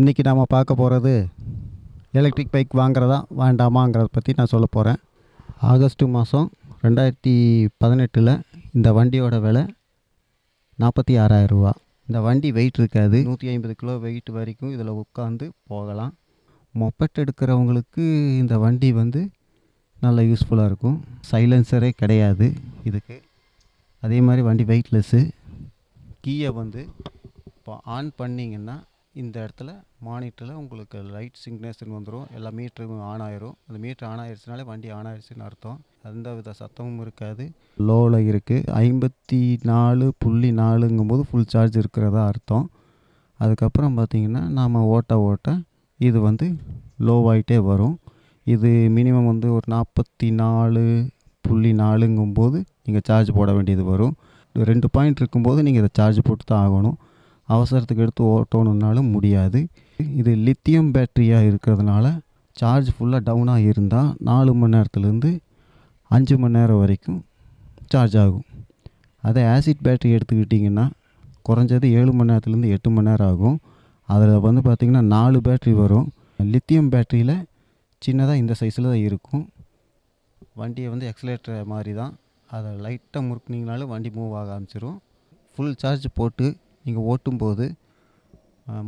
இன்றைக்கி நாம் பார்க்க போகிறது எலக்ட்ரிக் பைக் வாங்குறதா வேண்டாமாங்கிறத பற்றி நான் சொல்ல போகிறேன் ஆகஸ்ட் மாதம் ரெண்டாயிரத்தி பதினெட்டில் இந்த வண்டியோட விலை நாற்பத்தி ஆறாயிரரூவா இந்த வண்டி வெயிட் இருக்காது. நூற்றி ஐம்பது கிலோ வெயிட் வரைக்கும் இதில் உட்காந்து போகலாம். மொப்பட் எடுக்கிறவங்களுக்கு இந்த வண்டி வந்து நல்ல யூஸ்ஃபுல்லாக இருக்கும். சைலன்சரே கிடையாது இதுக்கு. அதே மாதிரி வண்டி வெயிட்லெஸ்ஸு கீயை வந்து இப்போ ஆன் பண்ணிங்கன்னா இந்த இடத்துல மானிட்டரில் உங்களுக்கு லைட் சிக்னேஷன் வந்துடும் எல்லா மீட்டரும் ஆன் ஆயிரும். அந்த மீட்ரு ஆன் ஆயிடுச்சுனாலே வண்டி ஆன் ஆயிடுச்சுன்னு அர்த்தம். எந்த வித சத்தமும் இருக்காது. லோவில் இருக்குது ஐம்பத்தி நாலு புள்ளி நாலுங்கும்போது ஃபுல் சார்ஜ் இருக்கிறதா அர்த்தம். அதுக்கப்புறம் பார்த்திங்கன்னா நாம் ஓட்ட ஓட்ட இது வந்து லோவாயிட்டே வரும். இது மினிமம் வந்து ஒரு நாற்பத்தி நாலு புள்ளி நாலுங்கும்போது நீங்கள் சார்ஜ் போட வேண்டியது வரும். ரெண்டு பாயிண்ட் இருக்கும்போது நீங்கள் இதை சார்ஜ் போட்டு தான் ஆகணும். அவசரத்துக்கு எடுத்து ஓட்டணுன்னாலும் முடியாது. இது லித்தியம் பேட்டரியாக இருக்கிறதுனால சார்ஜ் ஃபுல்லாக டவுனாக இருந்தால் நாலு மணி நேரத்துலேருந்து அஞ்சு மணி நேரம் வரைக்கும் சார்ஜ் ஆகும். அதே ஆசிட் பேட்டரி எடுத்துக்கிட்டிங்கன்னா குறைஞ்சது ஏழு மணி நேரத்துலேருந்து எட்டு மணி நேரம் ஆகும். அதில் வந்து பார்த்திங்கன்னா நாலு பேட்ரி வரும். லித்தியம் பேட்டரியில் சின்னதாக இந்த சைஸில் தான் இருக்கும். வண்டியை வந்து எக்ஸலேட்டர் மாதிரி தான். அதை லைட்டாக முறுக்குனீங்கனாலும் வண்டி மூவ் ஆக ஆரம்பிச்சிடும் ஃபுல் சார்ஜ் போட்டு நீங்கள் ஓட்டும்போது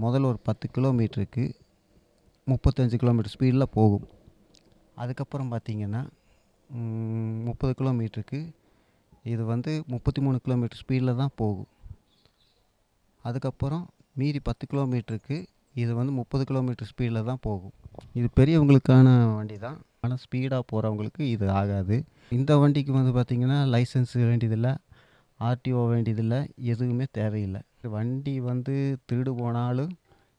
முதல்ல ஒரு பத்து கிலோமீட்டருக்கு முப்பத்தஞ்சு கிலோமீட்டர் ஸ்பீடில் போகும். அதுக்கப்புறம் பார்த்தீங்கன்னா முப்பது கிலோமீட்டருக்கு இது வந்து முப்பத்தி மூணு கிலோமீட்டர் ஸ்பீடில் தான் போகும். அதுக்கப்புறம் மீதி பத்து கிலோமீட்டருக்கு இது வந்து முப்பது கிலோமீட்டர் ஸ்பீடில் தான் போகும். இது பெரியவங்களுக்கான வண்டி தான். ஆனால் ஸ்பீடாக போகிறவங்களுக்கு இது ஆகாது. இந்த வண்டிக்கு வந்து பார்த்திங்கன்னா லைசன்ஸ் வேண்டியதில்லை ஆர்டிஓ வேண்டியதில்லை எதுவுமே தேவையில்லை. வண்டி வந்து திருடு போனாலும்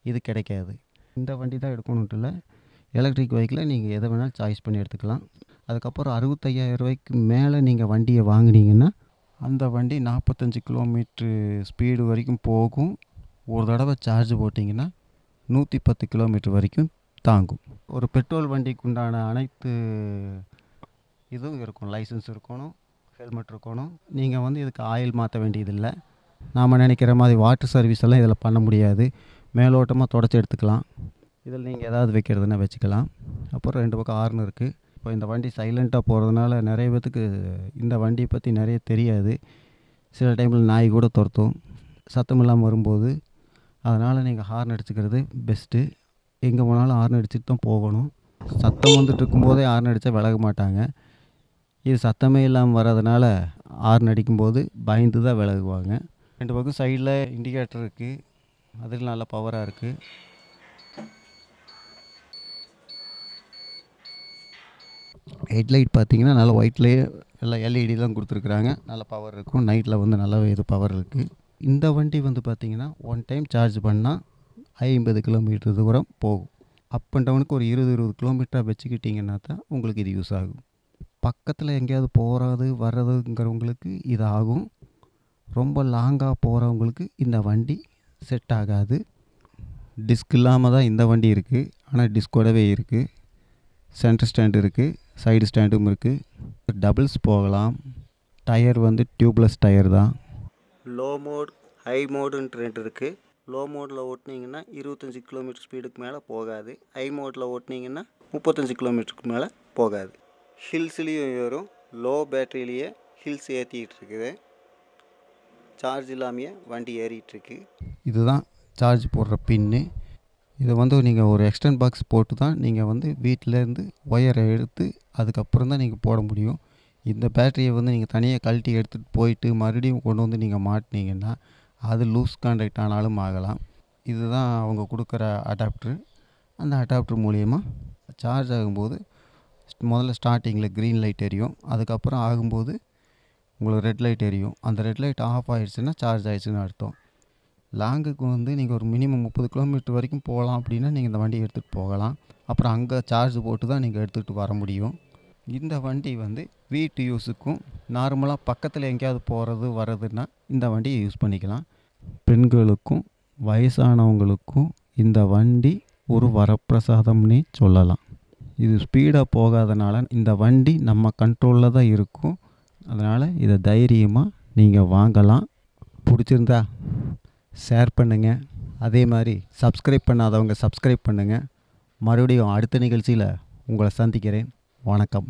இது கிடைக்காது. இந்த வண்டி தான் எடுக்கணுன்ட்டு இல்லை. எலக்ட்ரிக் பைக்கில் நீங்கள் எதை வேணாலும் சாய்ஸ் பண்ணி எடுத்துக்கலாம். அதுக்கப்புறம் அறுபத்தையாயிரம் ரூபாய்க்கு மேலே நீங்கள் வண்டியை வாங்கினீங்கன்னா அந்த வண்டி நாற்பத்தஞ்சு கிலோமீட்ரு ஸ்பீடு வரைக்கும் போகும். ஒரு தடவை சார்ஜ் போட்டிங்கன்னா நூற்றி பத்து கிலோமீட்டர் வரைக்கும் தாங்கும். ஒரு பெட்ரோல் வண்டிக்கு உண்டான அனைத்து இதுவும் இருக்கும். லைசன்ஸ் இருக்கணும் ஹெல்மெட் இருக்கணும். நீங்கள் வந்து இதுக்கு ஆயில் மாற்ற வேண்டியதில்லை. நாம் நினைக்கிற மாதிரி வாட்டர் சர்வீஸ் எல்லாம் இதில் பண்ண முடியாது. மேலோட்டமாக தொடச்சி எடுத்துக்கலாம். இதில் நீங்கள் ஏதாவது வைக்கிறதுனா வச்சுக்கலாம். அப்புறம் ரெண்டு பக்கம் ஹார்ன் இருக்குது இப்போ இந்த வண்டி சைலண்ட்டாக போகிறதுனால நிறைய பேத்துக்கு இந்த வண்டியை பற்றி நிறைய தெரியாது. சில டைமில் நாய் கூட துரத்தும். சத்தம் இல்லாமல் வரும்போது அதனால் நீங்கள் ஹார்ன் அடிச்சுக்கிறது பெஸ்ட்டு எங்கே போனாலும் ஹார்ன் அடிச்சுட்டு தான் போகணும். சத்தம் வந்துட்டு இருக்கும்போதே ஹார்ன் அடித்தா விலக மாட்டாங்க. இது சத்தமே இல்லாமல் வர்றதுனால ஹார்ன் அடிக்கும்போது பயந்து தான் விலகுவாங்க. ரெண்டு பக்கம் சைடில் இண்டிகேட்டர் இருக்குது அதில் நல்ல பவராக இருக்குது ஹெட்லைட் பார்த்தீங்கன்னா நல்ல ஒயிட்லேயே எல்லாம் எல்இடி தான் கொடுத்துருக்குறாங்க. நல்ல பவர் இருக்கும். நைட்டில் வந்து நல்லாவே இது பவர் இருக்குது இந்த வண்டி வந்து பார்த்திங்கன்னா ஒன் டைம் சார்ஜ் பண்ணால் ஐம்பது கிலோமீட்டர் தூரம் போகும். அப் அண்ட் டவுனுக்கு ஒரு இருபது இருபது கிலோமீட்டராக வச்சுக்கிட்டிங்கன்னா தான் உங்களுக்கு இது யூஸ் ஆகும். பக்கத்தில் எங்கேயாவது போகிறது வர்றதுங்கிறவங்களுக்கு இது ஆகும் ரொம்ப லாங்காக போகிறவங்களுக்கு இந்த வண்டி செட் ஆகாது. டிஸ்க் இல்லாமல் தான் இந்த வண்டி இருக்குது ஆனால் டிஸ்கோடவே இருக்குது சென்டர் ஸ்டாண்ட் இருக்குது சைடு ஸ்டாண்டும் இருக்குது டபுள்ஸ் போகலாம். டயர் வந்து டியூப்லெஸ் டயர் தான். லோ மோட் ஹை மோடுன்ட்டு ரெண்டு இருக்குது லோ மோடில் ஓட்டினீங்கன்னா இருபத்தஞ்சி கிலோமீட்டர் ஸ்பீடுக்கு மேலே போகாது. ஹை மோடில் ஓட்டினீங்கன்னா முப்பத்தஞ்சு கிலோமீட்டருக்கு மேலே போகாது. ஹில்ஸ்லேயும் ஏறும். லோ பேட்டரியிலேயே ஹில்ஸ் ஏற்றிக்கிட்டு இருக்குது. சார்ஜ் இல்லாமையே வண்டி ஏறிட்டுருக்கு. இதுதான் சார்ஜ் போடுற பின்னு. இதை வந்து நீங்கள் ஒரு எக்ஸ்டன் பாக்ஸ் போட்டு தான் நீங்கள் வந்து வீட்டிலேருந்து ஒயரை எடுத்து அதுக்கப்புறம் தான் நீங்கள் போட முடியும். இந்த பேட்டரியை வந்து நீங்கள் தனியாக கழட்டி எடுத்துகிட்டு போயிட்டு மறுபடியும் கொண்டு வந்து நீங்கள் மாட்டினீங்கன்னா அது லூஸ் கான்டாக்ட் ஆனாலும் ஆகலாம். இதுதான் அவங்க கொடுக்குற அடாப்டர். அந்த அடாப்டர் மூலியமாக சார்ஜ் ஆகும்போது முதல்ல ஸ்டார்டிங்கில் க்ரீன் லைட் எரியும். அதுக்கப்புறம் ஆகும்போது உங்களுக்கு ரெட் லைட் எரியும். அந்த ரெட் லைட் ஆஃப் ஆகிடுச்சுன்னா சார்ஜ் ஆகிடுச்சுன்னு அர்த்தம். லாங்குக்கு வந்து நீங்கள் ஒரு மினிமம் முப்பது கிலோமீட்டர் வரைக்கும் போகலாம் அப்படின்னா நீங்கள் இந்த வண்டியை எடுத்துகிட்டு போகலாம். அப்புறம் அங்கே சார்ஜ் போட்டு தான் நீங்கள் எடுத்துகிட்டு வர முடியும். இந்த வண்டி வந்து வீட்டு யூஸுக்கும் நார்மலாக பக்கத்தில் எங்கேயாவது போகிறது வர்றதுன்னா இந்த வண்டியை யூஸ் பண்ணிக்கலாம். பெண்களுக்கும் வயசானவங்களுக்கும் இந்த வண்டி ஒரு வரப்பிரசாதம்னே சொல்லலாம். இது ஸ்பீடாக போகாதனால இந்த வண்டி நம்ம கண்ட்ரோலில் தான் இருக்கும். அதனால் இதை தைரியமாக நீங்கள் வாங்கலாம். பிடிச்சிருந்தா ஷேர் பண்ணுங்கள் அதே மாதிரி சப்ஸ்கிரைப் பண்ணாதவங்க சப்ஸ்கிரைப் பண்ணுங்கள் மறுபடியும் அடுத்த நிகழ்ச்சியில் உங்களை சந்திக்கிறேன். வணக்கம்.